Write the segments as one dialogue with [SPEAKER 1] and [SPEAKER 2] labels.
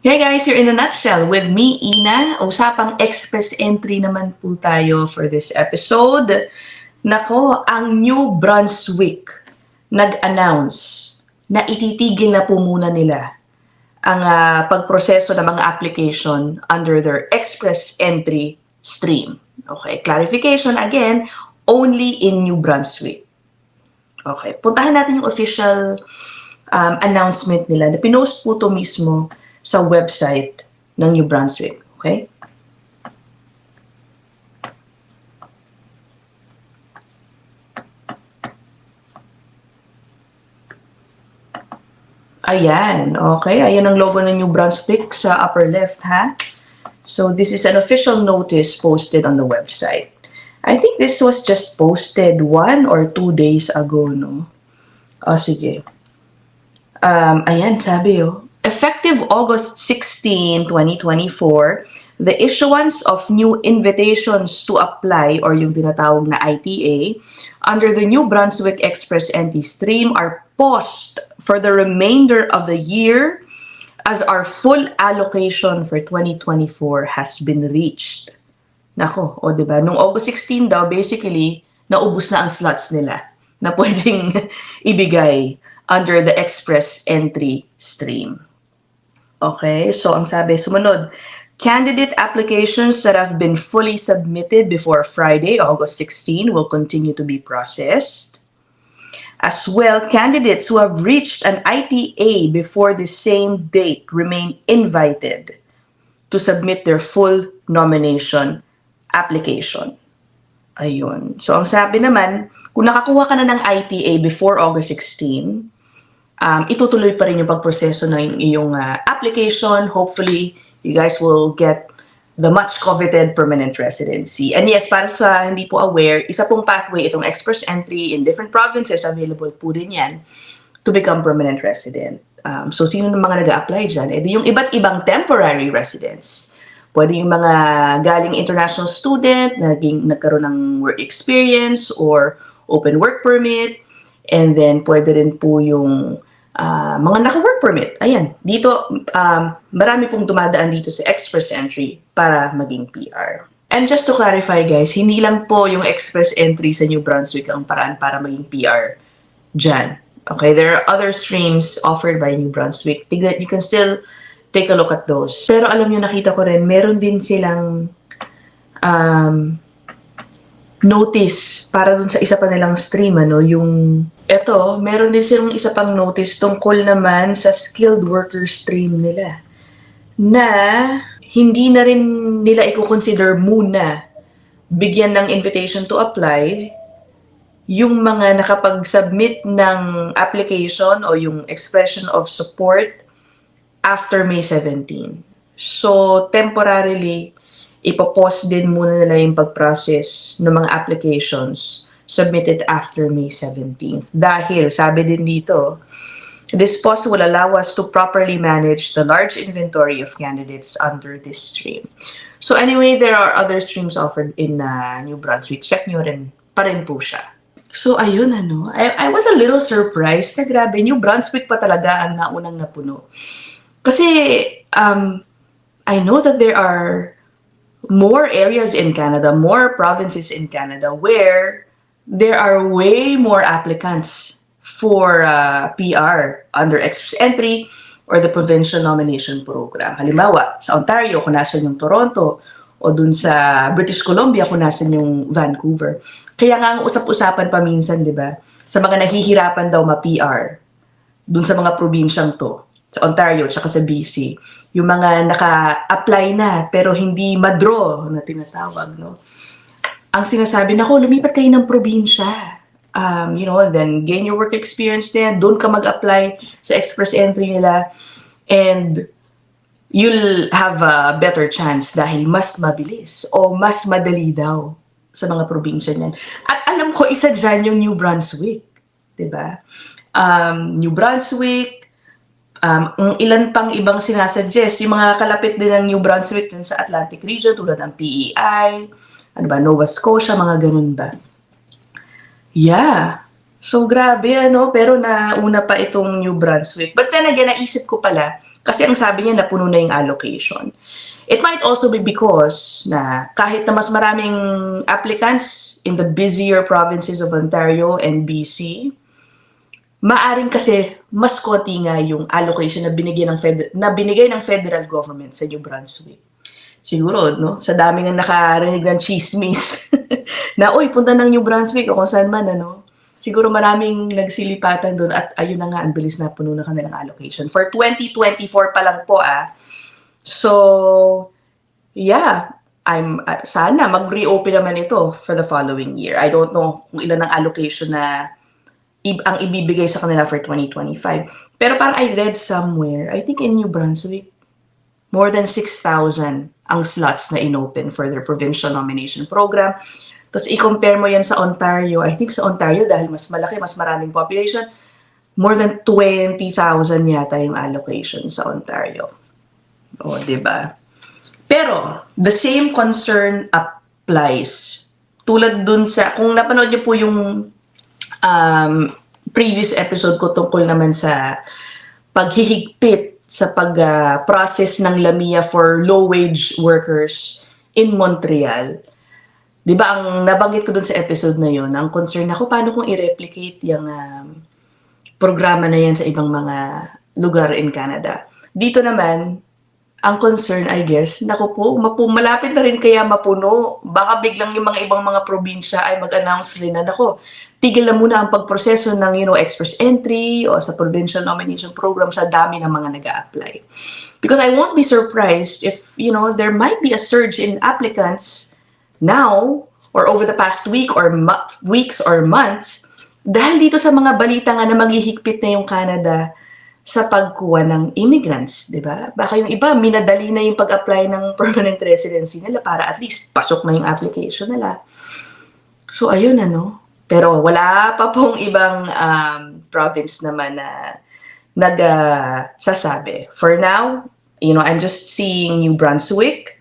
[SPEAKER 1] Hey guys, you're in a nutshell with me, Ina. Usapang express entry naman po tayo for this episode. Nako, ang New Brunswick nag-announce na ititigil na po muna nila ang ah, pagproseso ng mga application under their express entry stream. Okay, clarification again, only in New Brunswick. Okay, puntahan natin yung official um, announcement nila na pinost po to mismo sa website ng New Brunswick. Okay? Ayan, okay. Ayan ang logo ng New Brunswick sa upper left, ha? So this is an official notice posted on the website. I think this was just posted one or two days ago, no? O, sige. Um, ayan, sabi oh. Effective August 16, 2024, the issuance of new invitations to apply or yung tinatawag na ITA under the New Brunswick Express NT stream are paused for the remainder of the year as our full allocation for 2024 has been reached. Nako, o ba? Nung August 16 daw, basically, naubos na ang slots nila na pwedeng ibigay under the express entry stream. Okay, so ang sabi, sumunod, candidate applications that have been fully submitted before Friday, August 16, will continue to be processed. As well, candidates who have reached an ITA before the same date remain invited to submit their full nomination application. Ayun. So, ang sabi naman, kung nakakuha ka na ng ITA before August 16, um, itutuloy pa rin yung pagproseso ng iyong uh, application. Hopefully, you guys will get the much coveted permanent residency. And yes, para sa hindi po aware, isa pong pathway itong express entry in different provinces, available po rin yan to become permanent resident. Um, so, sino ng mga nag apply dyan? Eh, di yung iba't ibang temporary residents. Pwede yung mga galing international student, naging, nagkaroon ng work experience or open work permit. And then, pwede rin po yung ah, mga naka-work permit. Ayan, dito, um, marami pong dumadaan dito sa express entry para maging PR. And just to clarify guys, hindi lang po yung express entry sa New Brunswick ang paraan para maging PR dyan. Okay, there are other streams offered by New Brunswick. You can still take a look at those. Pero alam nyo, nakita ko rin, meron din silang um, notice para dun sa isa pa nilang stream, ano, yung, eto, meron din silang isa pang notice tungkol naman sa skilled worker stream nila. Na, hindi na rin nila i-consider muna bigyan ng invitation to apply yung mga nakapag-submit ng application o yung expression of support after May 17. So, temporarily, ipopost din muna nila yung pag-process ng mga applications submitted after May 17. Dahil, sabi din dito, this pause will allow us to properly manage the large inventory of candidates under this stream. So anyway, there are other streams offered in uh, New Brunswick. Check nyo rin pa rin po siya. So ayun ano, I, I was a little surprised na grabe, New Brunswick pa talaga ang naunang napuno. Kasi um, I know that there are more areas in Canada, more provinces in Canada where there are way more applicants for uh, PR under express entry or the provincial nomination program. Halimbawa, sa Ontario, kung nasan yung Toronto, o dun sa British Columbia, kung nasan yung Vancouver. Kaya nga ang usap-usapan pa minsan, di ba, sa mga nahihirapan daw ma-PR, dun sa mga probinsyang to, sa Ontario, tsaka sa BC, yung mga naka-apply na, pero hindi ma-draw na tinatawag, no? Ang sinasabi, nako, lumipat kayo ng probinsya. Um, you know, then gain your work experience there, doon ka mag-apply sa express entry nila, and you'll have a better chance dahil mas mabilis o mas madali daw sa mga probinsya niyan. At alam ko, isa dyan yung New Brunswick. ba? Um, New Brunswick, um, ilan pang ibang sinasuggest, yung mga kalapit din ng New Brunswick dun sa Atlantic region, tulad ng PEI, ano ba, Nova Scotia, mga ganun ba? Yeah. So, grabe, ano, pero nauna pa itong New Brunswick. But then again, naisip ko pala, Kasi ang sabi niya, napuno na yung allocation. It might also be because na kahit na mas maraming applicants in the busier provinces of Ontario and BC, maaring kasi mas konti nga yung allocation na binigay ng fed- na binigay ng federal government sa New Brunswick. Siguro, no? Sa dami nga nakarinig ng chismis na, uy, punta ng New Brunswick o kung saan man, ano? Siguro maraming nagsilipatan doon at ayun na nga, ang bilis na puno na kanilang allocation. For 2024 pa lang po, ah. So, yeah, I'm uh, sana mag-reopen naman ito for the following year. I don't know kung ilan ang allocation na i- ang ibibigay sa kanila for 2025. Pero parang I read somewhere, I think in New Brunswick, more than 6,000 ang slots na inopen for their provincial nomination program. Tapos i-compare mo yan sa Ontario. I think sa Ontario, dahil mas malaki, mas maraming population, more than 20,000 yata yung allocation sa Ontario. O, di ba? Pero, the same concern applies. Tulad dun sa, kung napanood niyo po yung um, previous episode ko tungkol naman sa paghihigpit sa pag-process ng LAMIA for low-wage workers in Montreal. Di ba, ang nabanggit ko dun sa episode na yun, ang concern ako, paano kung i-replicate yung um, programa na yan sa ibang mga lugar in Canada. Dito naman, ang concern, I guess, naku po, mapu, malapit na rin kaya mapuno. Baka biglang yung mga ibang mga probinsya ay mag-announce rin na, naku, tigil na muna ang pagproseso ng, you know, express entry o sa provincial nomination program sa dami ng mga nag apply Because I won't be surprised if, you know, there might be a surge in applicants now or over the past week or weeks or months dahil dito sa mga balita nga na maghihigpit na yung Canada sa pagkuha ng immigrants, di ba? Baka yung iba, minadali na yung pag-apply ng permanent residency nila para at least pasok na yung application nila. So, ayun ano. Pero wala pa pong ibang um, province naman na nag-sasabi. For now, you know, I'm just seeing New Brunswick.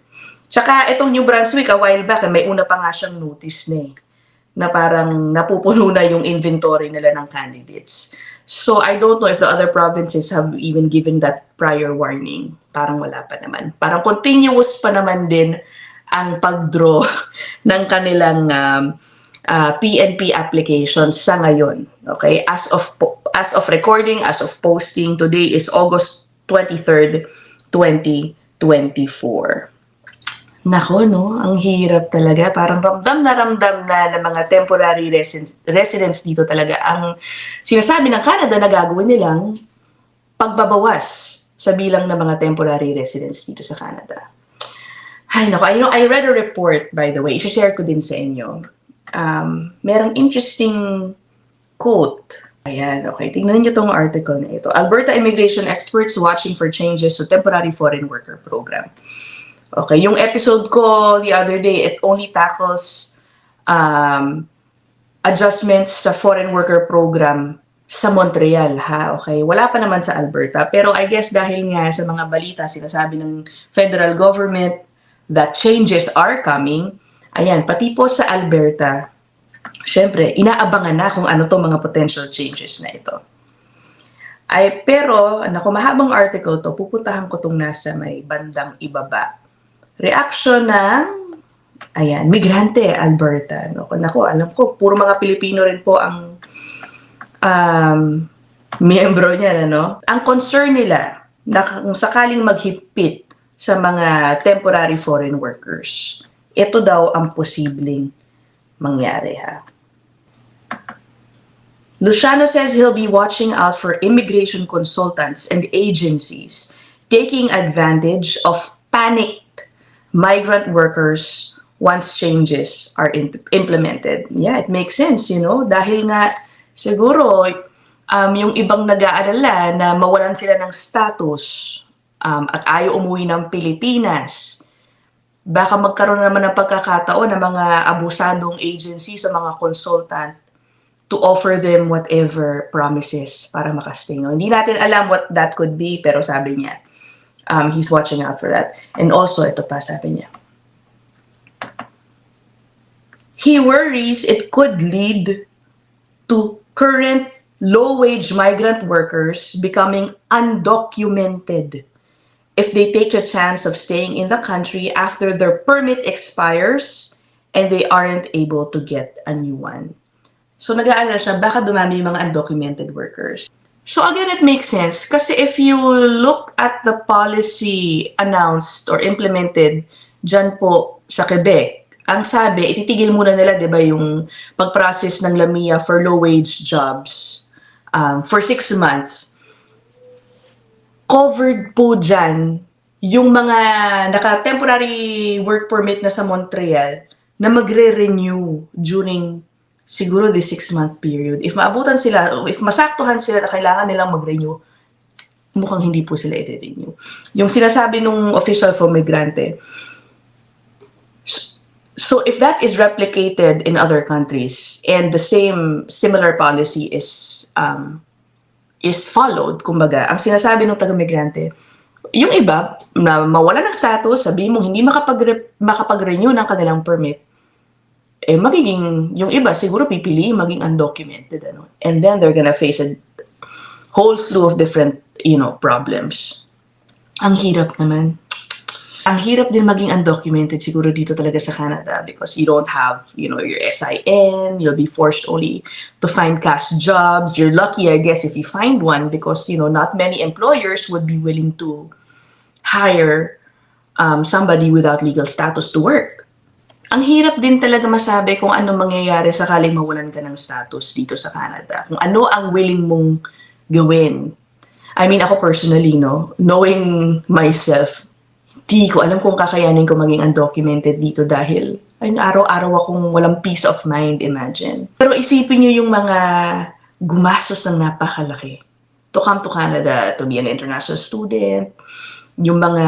[SPEAKER 1] Tsaka itong New Brunswick, a while back, may una pa nga siyang notice na eh, na parang napupuno na yung inventory nila ng candidates. So I don't know if the other provinces have even given that prior warning. Parang wala pa naman. Parang continuous pa naman din ang pag-draw ng kanilang um, uh, PNP applications sa ngayon. Okay? As of as of recording, as of posting, today is August 23rd, 2024. Nako, no? Ang hirap talaga. Parang ramdam na ramdam na ng mga temporary residents, residents dito talaga ang sinasabi ng Canada na gagawin nilang pagbabawas sa bilang ng mga temporary residents dito sa Canada. Ay, nako. I, know, I read a report, by the way. I-share ko din sa inyo. Um, merong interesting quote. Ayan, okay. Tingnan niyo tong article na ito. Alberta immigration experts watching for changes to temporary foreign worker program. Okay, yung episode ko the other day, it only tackles um, adjustments sa foreign worker program sa Montreal, ha? Okay, wala pa naman sa Alberta. Pero I guess dahil nga sa mga balita, sinasabi ng federal government that changes are coming, ayan, pati po sa Alberta, syempre, inaabangan na kung ano to mga potential changes na ito. Ay, pero, naku, mahabang article to, pupuntahan ko tong nasa may bandang ibaba reaction ng ayan, migrante Alberta. No? Nako, alam ko, puro mga Pilipino rin po ang um, miyembro niya. Ano? Ang concern nila, na kung sakaling maghipit sa mga temporary foreign workers, ito daw ang posibleng mangyari ha. Luciano says he'll be watching out for immigration consultants and agencies taking advantage of panicked migrant workers once changes are implemented. Yeah, it makes sense, you know, dahil nga siguro um, yung ibang nag-aalala na mawalan sila ng status um, at ayaw umuwi ng Pilipinas, baka magkaroon naman ng pagkakataon ng mga abusadong agency sa mga consultant to offer them whatever promises para makastay. No? Hindi natin alam what that could be, pero sabi niya, um, he's watching out for that. And also, ito pa sabi niya, he worries it could lead to current low-wage migrant workers becoming undocumented if they take a chance of staying in the country after their permit expires and they aren't able to get a new one. So nag-aalala siya, baka dumami yung mga undocumented workers. So again, it makes sense kasi if you look at the policy announced or implemented dyan po sa Quebec, ang sabi, ititigil muna nila, di ba, yung pag-process ng LAMIA for low-wage jobs um, for six months. Covered po dyan yung mga naka-temporary work permit na sa Montreal na magre-renew during siguro the six-month period. If maabutan sila, if masaktuhan sila na kailangan nilang mag-renew, mukhang hindi po sila i-renew. Yung sinasabi nung official for migrante, so if that is replicated in other countries and the same similar policy is um, is followed, kumbaga, ang sinasabi ng taga-migrante, yung iba na mawala ng status, sabi mo hindi makapag makapag-renew ng kanilang permit, eh magiging yung iba siguro pipili maging undocumented ano. And then they're gonna face a whole slew of different, you know, problems. Ang hirap naman. Ang hirap din maging undocumented siguro dito talaga sa Canada because you don't have, you know, your SIN, you'll be forced only to find cash jobs. You're lucky, I guess, if you find one because, you know, not many employers would be willing to hire um, somebody without legal status to work. Ang hirap din talaga masabi kung ano mangyayari sakaling mawalan ka ng status dito sa Canada. Kung ano ang willing mong gawin. I mean, ako personally, no, knowing myself, di ko alam kung kakayanin ko maging undocumented dito dahil ay araw-araw akong walang peace of mind, imagine. Pero isipin niyo yung mga gumastos ng napakalaki to come to Canada to be an international student, yung mga,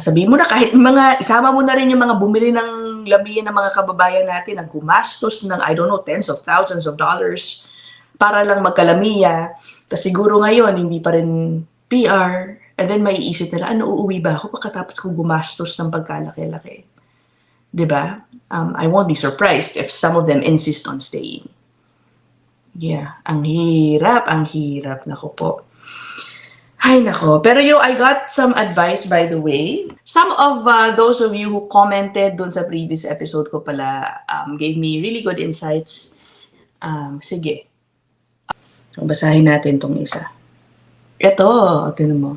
[SPEAKER 1] sabi mo na kahit mga, isama mo na rin yung mga bumili ng labihan ng mga kababayan natin na gumastos ng, I don't know, tens of thousands of dollars para lang magkalamiya. Tapos siguro ngayon, hindi pa rin PR. And then may isip nila, ano, uuwi ba ako pagkatapos ko gumastos ng pagkalaki-laki? ba? Um, I won't be surprised if some of them insist on staying. Yeah, ang hirap, ang hirap. Nako po. Ay, nako. Pero yo, I got some advice by the way. Some of uh, those of you who commented dun sa previous episode ko pala um, gave me really good insights. Um, sige. So, basahin natin tong isa. Ito, tinan mo.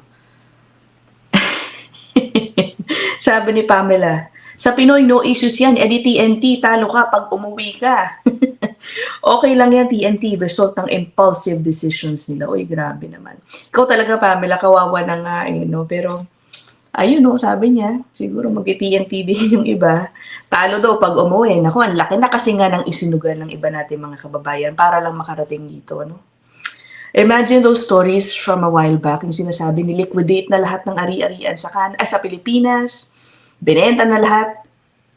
[SPEAKER 1] Sabi ni Pamela, sa Pinoy, no issues yan. Edi TNT, talo ka pag umuwi ka. okay lang yan, TNT, result ng impulsive decisions nila. Uy, grabe naman. Ikaw talaga, Pamela, kawawa na nga eh, no? Pero, ayun no, sabi niya, siguro mag-TNT din yung iba. Talo daw pag umuwi. Naku, ang laki na kasi nga ng isinugan ng iba natin mga kababayan para lang makarating dito, no? Imagine those stories from a while back, yung sinasabi ni liquidate na lahat ng ari-arian sa, kan ah, sa Pilipinas, binenta na lahat,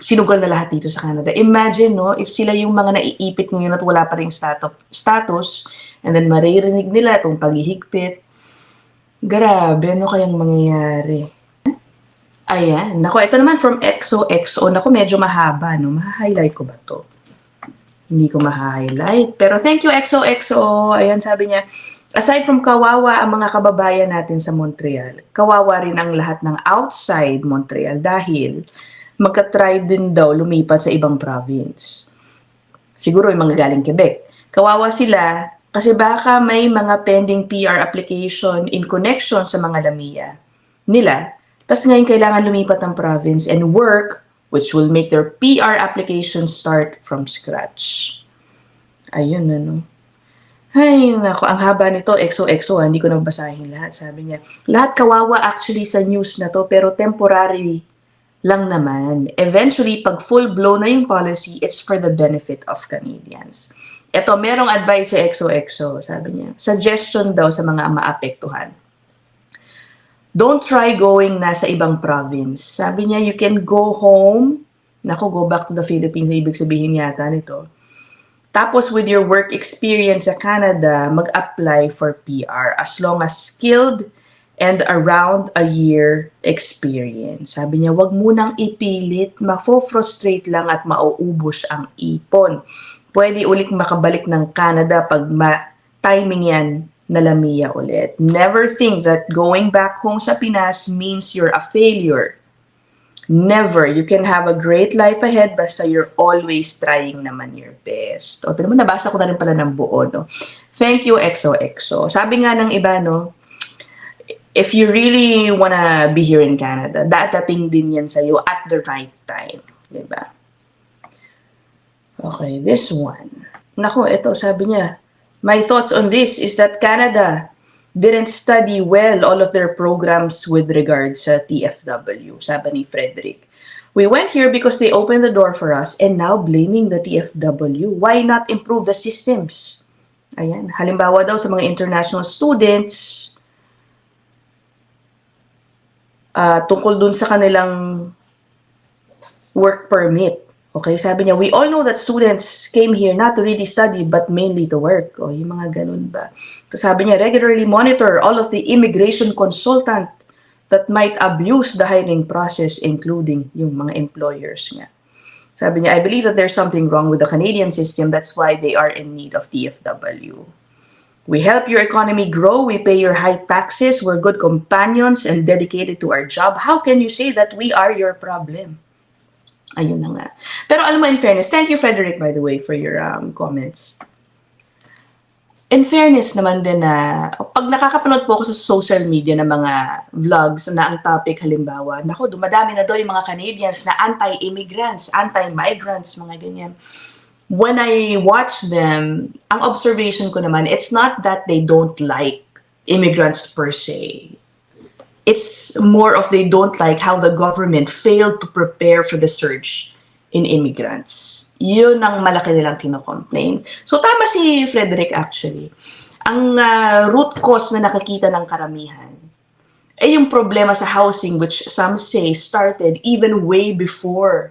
[SPEAKER 1] sinugal na lahat dito sa Canada. Imagine, no, if sila yung mga naiipit ngayon at wala pa rin status, status and then maririnig nila itong paghihigpit. Grabe, ano kayang mangyayari? Ayan. Nako, ito naman from XOXO. Nako, medyo mahaba, no? Maha-highlight ko ba to? Hindi ko ma-highlight. Pero thank you, XOXO. Ayan, sabi niya, aside from kawawa ang mga kababayan natin sa Montreal, kawawa rin ang lahat ng outside Montreal dahil magka-try din daw lumipat sa ibang province. Siguro yung mga galing Quebec. Kawawa sila kasi baka may mga pending PR application in connection sa mga lamia nila. Tapos ngayon kailangan lumipat ng province and work which will make their PR application start from scratch. Ayun, ano. Ay, nako, ang haba nito, XOXO, ah, hindi ko na basahin lahat, sabi niya. Lahat kawawa actually sa news na to, pero temporary lang naman. Eventually, pag full-blown na yung policy, it's for the benefit of Canadians. Ito, merong advice sa XOXO, sabi niya. Suggestion daw sa mga maapektuhan. Don't try going na sa ibang province. Sabi niya, you can go home. Nako, go back to the Philippines, ibig sabihin yata nito. Tapos with your work experience sa Canada, mag-apply for PR as long as skilled and around a year experience. Sabi niya, wag munang ipilit, mafo-frustrate lang at mauubos ang ipon. Pwede ulit makabalik ng Canada pag ma timing yan na Lamia ulit. Never think that going back home sa Pinas means you're a failure. Never. You can have a great life ahead basta you're always trying naman your best. O, naman nabasa ko na rin pala ng buo, no? Thank you, XOXO. Sabi nga ng iba, no? If you really wanna be here in Canada, dadating din yan sa'yo at the right time. Diba? Okay, this one. Nako, ito, sabi niya, My thoughts on this is that Canada didn't study well all of their programs with regards sa TFW, sabi ni Frederick. We went here because they opened the door for us and now blaming the TFW. Why not improve the systems? Ayan, halimbawa daw sa mga international students, ah, tungkol dun sa kanilang work permit. Okay, sabi niya, we all know that students came here not to really study but mainly to work. O, yung mga ganun ba. So sabi niya, regularly monitor all of the immigration consultant that might abuse the hiring process including yung mga employers nga. Sabi niya, I believe that there's something wrong with the Canadian system. That's why they are in need of DFW. We help your economy grow. We pay your high taxes. We're good companions and dedicated to our job. How can you say that we are your problem? Ayun na nga. Pero alam mo, in fairness, thank you, Frederick, by the way, for your um, comments. In fairness naman din na, pag nakakapanood po ako sa social media ng mga vlogs na ang topic halimbawa, nako, dumadami na daw yung mga Canadians na anti-immigrants, anti-migrants, mga ganyan. When I watch them, ang observation ko naman, it's not that they don't like immigrants per se it's more of they don't like how the government failed to prepare for the surge in immigrants. Yun ang malaki nilang kinocomplain. So tama si Frederick actually. Ang ah, root cause na nakikita ng karamihan ay yung problema sa housing which some say started even way before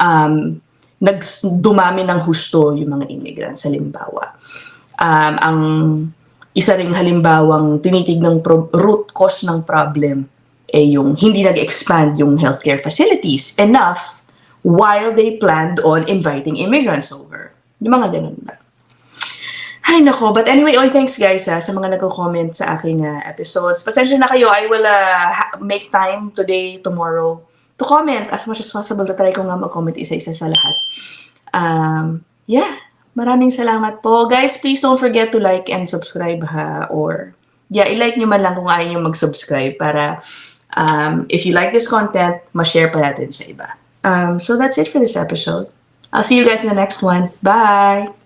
[SPEAKER 1] um, nagdumami ng husto yung mga immigrants halimbawa. Um, ang isa ring halimbawang tinitignang pro- root cause ng problem ay yung hindi nag-expand yung healthcare facilities enough while they planned on inviting immigrants over. Yung mga ganun ba? Ay, nako. But anyway, oh, thanks guys ha, sa mga nagko-comment sa aking ah, episodes. Pasensya na kayo. I will ah, ha- make time today, tomorrow, to comment as much as possible. Tatry ko nga mag-comment isa-isa sa lahat. Um, yeah. Maraming salamat po. Guys, please don't forget to like and subscribe ha. Or, yeah, i-like nyo man lang kung ayaw nyo mag-subscribe para um, if you like this content, ma-share pa natin sa iba. Um, so that's it for this episode. I'll see you guys in the next one. Bye!